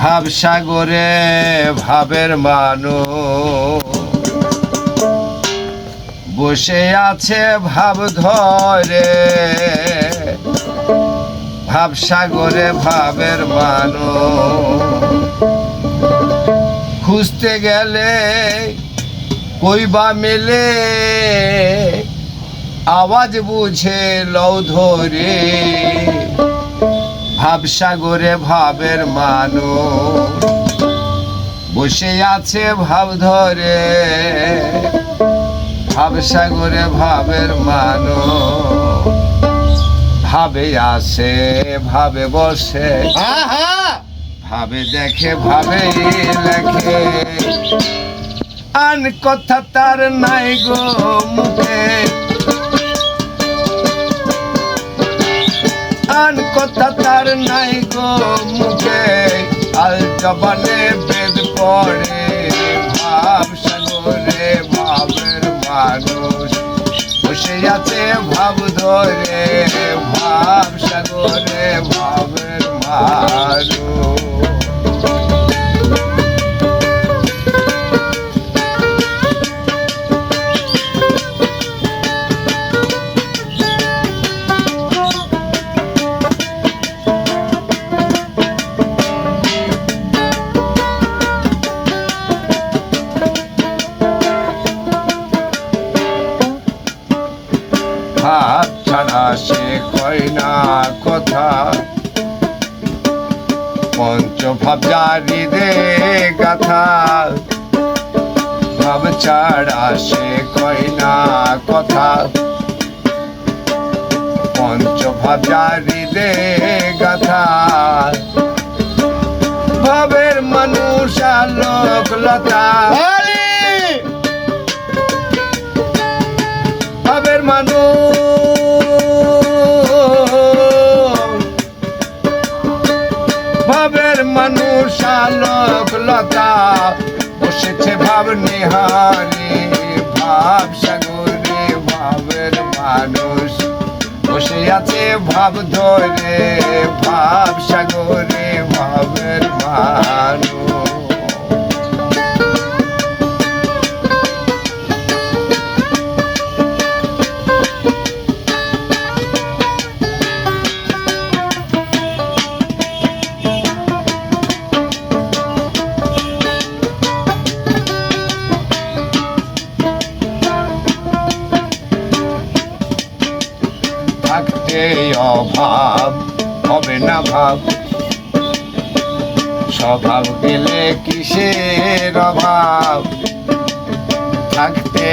ভাব সাগরে, ভাবের মানুষ। বসে আছে ভাব ধরে, ভাব সাগরে, ভাবের মানুষ। খুঁজতে গেলে কইবা মেলে, আওয়াজ বুঝে লও ধরে। ভাবসাগরে ভাবের মানুষ। বসে আছে ভাব ধরে ভাবসাগরে ভাবের মানুষ। ভাবে আসে ভাবে বসে। ভাবে দেখে ভাবে লেখে। আন কথা তার নাই গো মুখে। কথা তার নাই গো মুখে। আল জবানে বেদ পড়ে, ভাব সাগরে, ভাবের মানুষ। বসে আছে ভাব ধরে, ভাব সাগরে, ভাবের মানুষ। সে কয় না কথা। পঞ্চভাব জারি দে গাথা। ভাব ছাড়া সে না কথা। পঞ্চভাব জারি দে গাথা। ভাবের মানুষ আলোক লতা আলোক লতা বসেছে ভাব নিহারে ভাব সাগরে ভাবের মানুষ। বসে আছে ভাব ধরে ভাব সাগরে ভাবের মানুষ। থাকতে অভাব হবে না ভাব। স্বভাব গেলে কিসের অভাব? থাকতে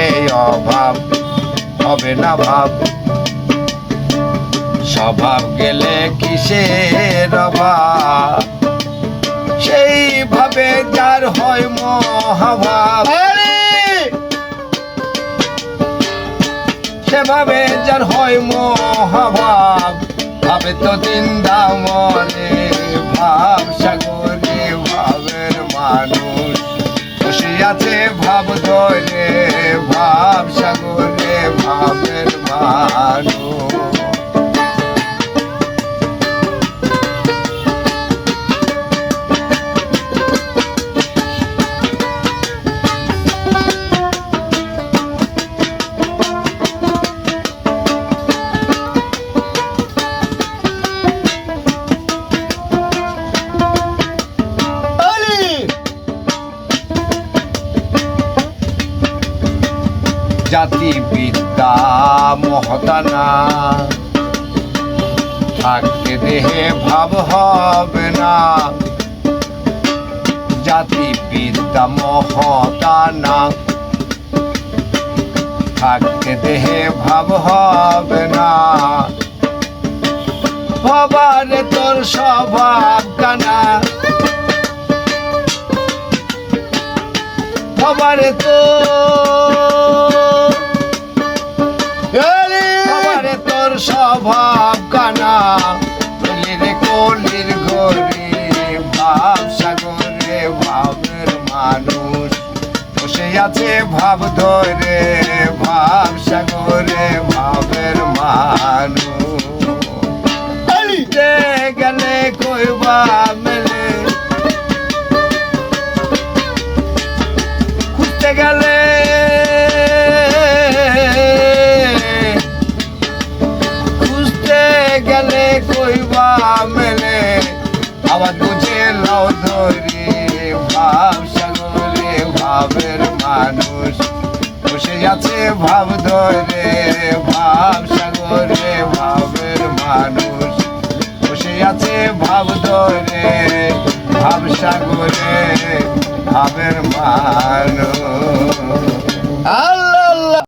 অভাব হবে না ভাব। স্বভাব গেলে কিসের অভাব? সেইভাবে যার হয় মহাভাব। সেভাবে যার হয় মহাভাব, ভাবে তো দিন দামরে ভাব সাগরে, ভাবের মানুষ। খুশি আছে ভাব ধরে, ভাব সাগরে, ভাবের মানুষ। জাতি বিদ্যা মহতানা। থাকতে দেহে ভাব হবে না। জাতি বিদ্যা মহতানা। থাকতে দেহে ভাব হবে না। হবারে তোর স্বভাব কানা। হবারে তোর স্বভাব কানা তুলির কলির ঘরে, ভাব সাগরে, ভাবের মানুষ। বসে আছে ভাব ধরে ভাব সাগরে, ভাবের ভাব ধরে ভাব সাগরে ভাবের মানুষ। বসে আছে ভাব ধরে ভাব সাগরে ভাবের মানুষ।